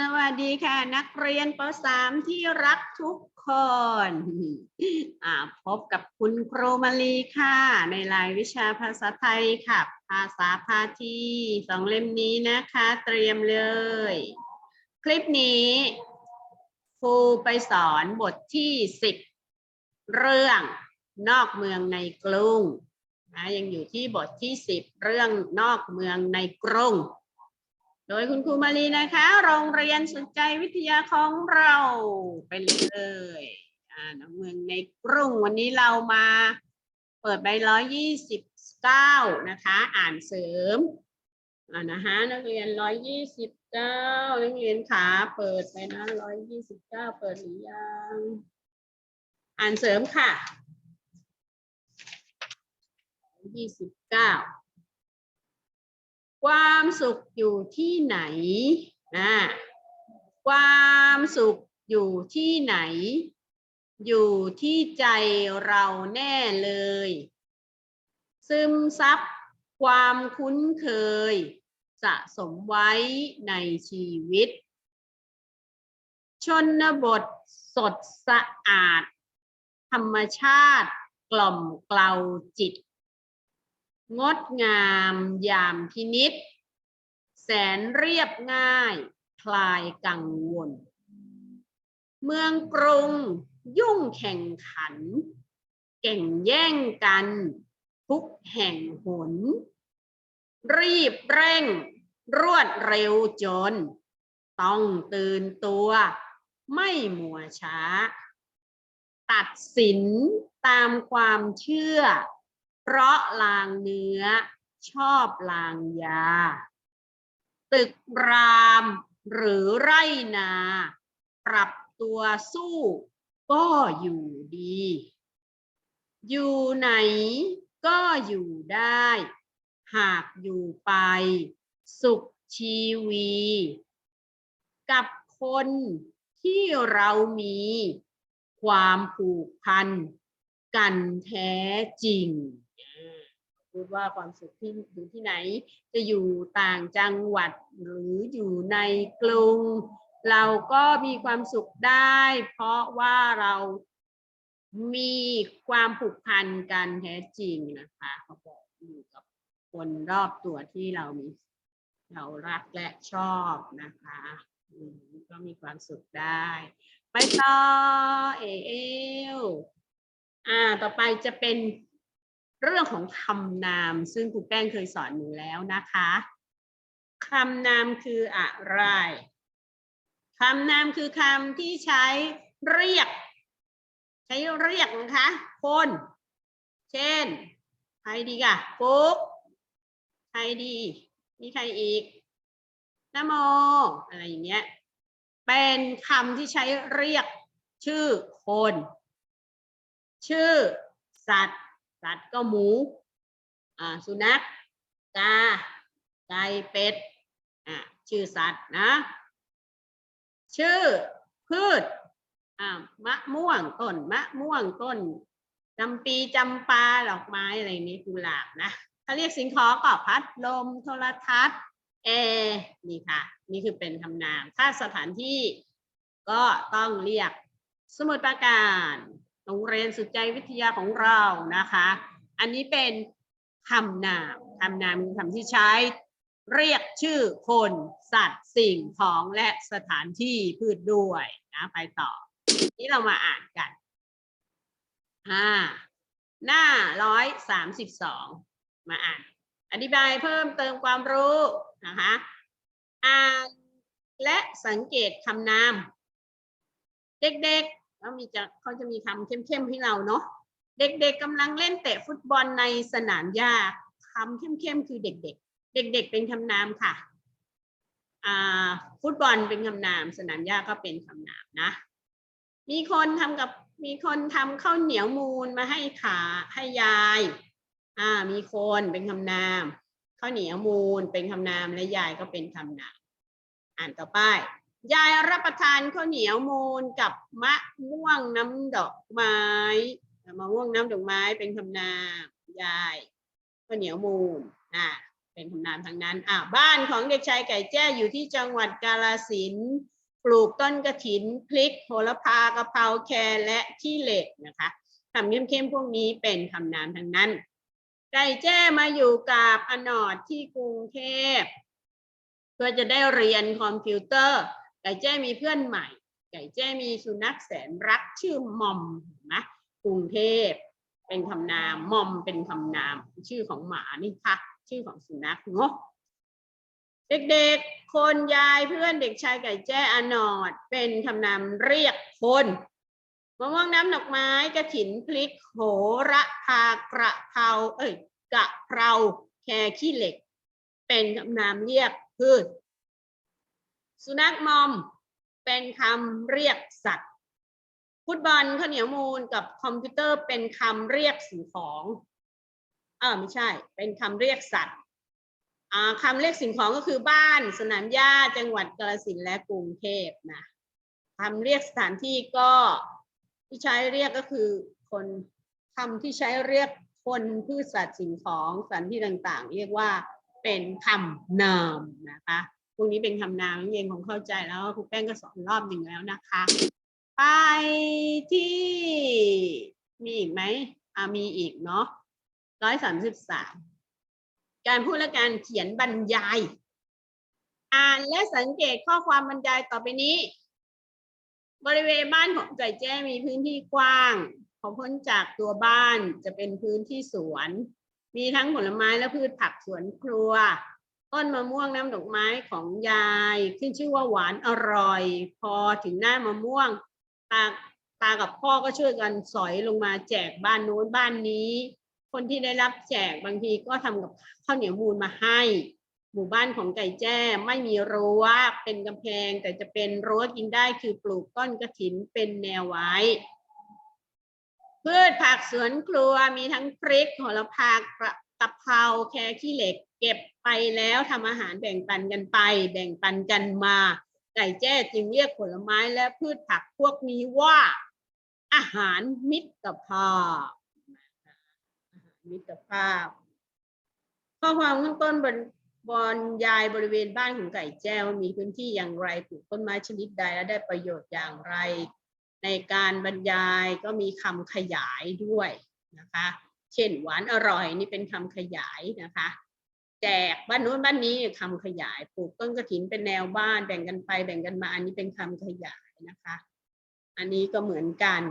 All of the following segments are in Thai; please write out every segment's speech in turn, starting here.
สวัสดีค่ะ นักเรียนป .3 ที่รักทุกคนพบกับคุณครูมาลีค่ะ ในรายวิชาภาษาไทยค่ะ ภาษาพาทีสองเล่มนี้นะคะ เตรียมเลย คลิปนี้ครูไปสอนบทที่สิบเรื่องนอกเมืองในกรุงนะยังอยู่ที่บทที่สิบเรื่องนอกเมืองในกรุง โดยคุณครูมารีนะคะ โรงเรียนสนใจวิทยาของเราไปเลยอ่าน้องเมืองในกรุงวันนี้เรามาเปิดใบร้อยยี่สิบเก้านะคะ อ่านเสริมอ่านะฮะนักเรียนร้อยยี่สิบเก้านักเรียนขาเปิดไปนะร้อยยี่สิบเก้าเปิดหรือยัง อ่านเสริมค่ะยี่สิบเก้า ความสุขอยู่ที่ไหนนะความสุขอยู่ที่ไหน อยู่ที่ใจเราแน่เลย ซึมซับความคุ้นเคย สะสมไว้ในชีวิต ชนบทสดสะอาด ธรรมชาติกล่อมเกลาจิต งดงามยามพินิษแสนเรียบง่ายคลายกังวล เมืองกรุงยุ่งแข่งขัน เก่งแย่งกัน ทุกแห่งหน รีบเร่ง รวดเร็วจน ต้องตื่นตัว ไม่มัวช้า ตัดสินตามความเชื่อ เพราะลางเนื้อชอบลางยา ตึกรามหรือไรนา ปรับตัวสู้ก็อยู่ดี อยู่ไหนก็อยู่ได้ หากอยู่ไป สุขชีวี กับคนที่เรามี ความผูกพัน กันแท้จริง พูดว่าความสุขที่อยู่ที่ไหน จะอยู่ต่างจังหวัดหรืออยู่ในกรุง เราก็มีความสุขได้ เพราะว่าเรามีความผูกพันกันแท้จริงนะคะเขาบอกอยู่กับคนรอบตัวที่เรามีเรารักและชอบนะคะก็มีความสุขได้ ไปต่อเอเอลอ่า ต่อไปจะเป็น เรื่องของคำนาม ซึ่งครูแป้งเคยสอนหนูแล้วนะคะคำนามคืออะไรคำนามคือคำที่ใช้เรียก ใช้เรียกนะคะคน เช่นใครดีกะฟุกใครดี มีใครอีกนโม อะไรอย่างเงี้ย เป็นคำที่ใช้เรียกชื่อคน ชื่อสัตว์ สัตว์ก็หมูอ่าสุนัขกาไก่เป็ดอ่าชื่อสัตว์นะ ชื่อพืชอ่ามะม่วงต้นมะม่วงต้นจำปีจำปาดอกไม้อะไรนี้กุหลาบนะถ้าเรียกสิ่งของก็พัดลมโทรทัศน์แอร์นี่ค่ะ นี่คือเป็นคำนาม ถ้าสถานที่ก็ต้องเรียกสมุดปราการ โรงเรียนสุดใจวิทยาของเรานะคะ อันนี้เป็นคำนามคำนามคือคำที่ใช้ เรียกชื่อคนสัตว์สิ่งของและสถานที่พืชด้วยนะไปต่อ นี่เรามาอ่านกันอ่าหน้าร้อยสามสิบสองมาอ่าน อธิบายเพิ่มเติมความรู้นะคะอ่านและสังเกตคำนาม เด็กๆ เขามีจะเขาจะมีคำเข้มๆให้เราเนาะเด็กๆกำลังเล่นเตะฟุตบอลในสนามหญ้าคำเข้มๆคือเด็ก ๆ เด็ก ๆ เป็นคำนามค่ะฟุตบอลเป็นคำนาม สนามหญ้าก็เป็นคำนามนะ มีคนทำกับมีคนทำข้าวเหนียวมูลมาให้ขาให้ยายอ่ามีคนเป็นคำนามข้าวเหนียวมูลเป็นคำนามและยายก็เป็นคำนาม อ่านต่อไป ยายรับประทานข้าวเหนียวมูลกับมะม่วงน้ำดอกไม้มะม่วงน้ำดอกไม้เป็นคำนามยายข้าวเหนียวมูลอ่าเป็นคำนามทั้งนั้นอะบ้านของเด็กชายไก่แจ้อยู่ที่จังหวัดกาฬสินปลูกต้นกระถินพริกโหระพากะเพราแครและขี้เหล็กนะคะคำเข้มๆพวกนี้เป็นคำนามทั้งนั้น ไก่แจ้มาอยู่กับอนอดที่กรุงเทพเพื่อจะได้เรียนคอมพิวเตอร์ ไก่แจ้มีเพื่อนใหม่ ไก่แจ้มีสุนัขแสนรักชื่อมอมนะกรุงเทพเป็นคำนามมอมเป็นคำนาม ชื่อของหมานี่ค่ะชื่อของสุนัขเนาะเด็กๆ คนยายเพื่อนเด็กชายไก่แจ้อนอด เป็นคำนามเรียกคนมะม่วงน้ำดอกไม้กระถินพลิกโหระพากระเพราเอ้ยกะเพราแครขี้เหล็ก เป็นคำนามเรียกพืช สุนัขมอมเป็นคำเรียกสัตว์ฟุตบอลข้าวเหนียวมูลกับคอมพิวเตอร์เป็นคำเรียกสิ่งของเออไม่ใช่ เป็นคำเรียกสัตว์อ่าคำเรียกสิ่งของก็คือบ้านสนามหญ้าจังหวัดกาฬสินธุ์และกรุงเทพนะคำเรียกสถานที่ก็ที่ใช้เรียกก็คือคนคำที่ใช้เรียกคนพืชสัตว์สิ่งของสถานที่ต่างๆ เรียกว่าเป็นคำนามนะคะ พวกนี้เป็นคำนามนักเรียนคงเข้าใจแล้วครูแป้งก็สอนรอบหนึ่งแล้วนะคะ ไปที่มีอีกไหมอ่ามีอีกเนาะร้อยสามสิบสามการพูดและการเขียนบรรยาย อ่านและสังเกตข้อความบรรยายต่อไปนี้ บริเวณบ้านของไก่แจ้มีพื้นที่กว้างพอพ้นจากตัวบ้านจะเป็นพื้นที่สวน มีทั้งผลไม้และพืชผักสวนครัว ต้นมะม่วงน้ำดอกไม้ของยายขึ้นชื่อว่าหวานอร่อย พอถึงหน้ามะม่วงตาตากับพ่อก็ช่วยกันสอยลงมาแจกบ้านโน้นบ้านนี้ คนที่ได้รับแจกบางทีก็ทำกับข้าวเหนียวมูลมาให้ หมู่บ้านของไก่แจ้ไม่มีรั้วเป็นกำแพง แต่จะเป็นรั้วกินได้คือปลูกต้นกระถินเป็นแนวไว้พืชผักสวนครัวมีทั้งพริกโหระพากระะเพราแครขี้เหล็ก เก็บไปแล้วทำอาหารแบ่งปันกันไป แบ่งปันกันมาไก่แจ้จึงเรียกผลไม้และพืชผักพวกนี้ว่า อาหารมิตรภาพอาหารมิตรภาพข้อความข้างต้นบนบนยายบริเวณบ้านของไก่แจ้วมีพื้นที่อย่างไรปลูกต้นไม้ชนิดใดและได้ประโยชน์อย่างไร ในการบรรยายก็มีคำขยายด้วยนะคะ เช่นหวานอร่อยนี่เป็นคำขยายนะคะ แจกบ้านโน้นบ้านนี้คำขยายปลูกต้นกระถินเป็นแนวบ้านแบ่งกันไปแบ่งกันมาอันนี้เป็นคำขยายนะคะ อันนี้ก็เหมือนกัน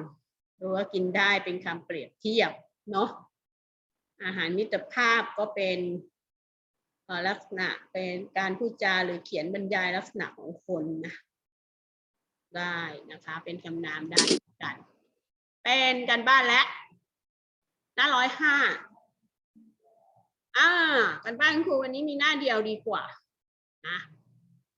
รู้ว่ากินได้เป็นคำเปรียบเทียบเนาะอาหารมิตรภาพก็เป็นลักษณะเป็นการพูดจาหรือเขียนบรรยายลักษณะของคนนะได้นะคะ เป็นคำนามได้กัน เป็นกันบ้านและ หน้าร้อยห้าอ่ากันบ้านครูวันนี้มีหน้าเดียวดีกว่านะ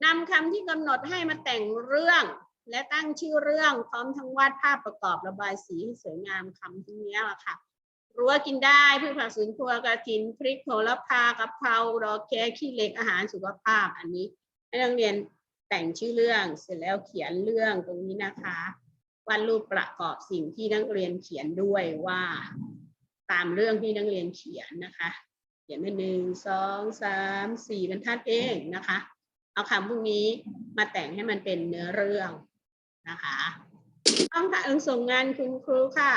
นำคำที่กำหนดให้มาแต่งเรื่อง และตั้งชื่อเรื่องพร้อมทั้งวาดภาพประกอบระบายสีให้สวยงามคำที่นี้ละค่ะรั้วกินได้พืชผักสวนครัวกระถินพริกโหระพากะเพราดอกแคขี้เหล็กอาหารสุขภาพอันนี้ให้นักเรียนแต่งชื่อเรื่องเสร็จแล้วเขียนเรื่องตรงนี้นะคะวาดรูปประกอบสิ่งที่นักเรียนเขียนด้วยว่า ตามเรื่องที่นักเรียนเขียนนะคะ เขียนไปหนึ่งสองสามสี่บรรทัดเองนะคะ เอาคำพวกนี้มาแต่งให้มันเป็นเนื้อเรื่องนะคะต้องค่ะเอิงส่งงานคุณครูค่ะ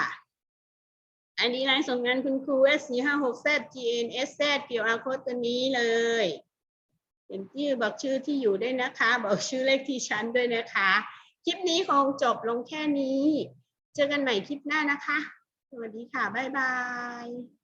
อันนี้รายส่งงานคุณครู S 4 5 6 Z G N S Z QR code ตัวนี้เลยเขียนชื่อบอกชื่อที่อยู่ด้วยนะคะ บอกชื่อเลขที่ชั้นด้วยนะคะ คลิปนี้คงจบลงแค่นี้ เจอกันใหม่คลิปหน้านะคะ สวัสดีค่ะ บ๊ายบาย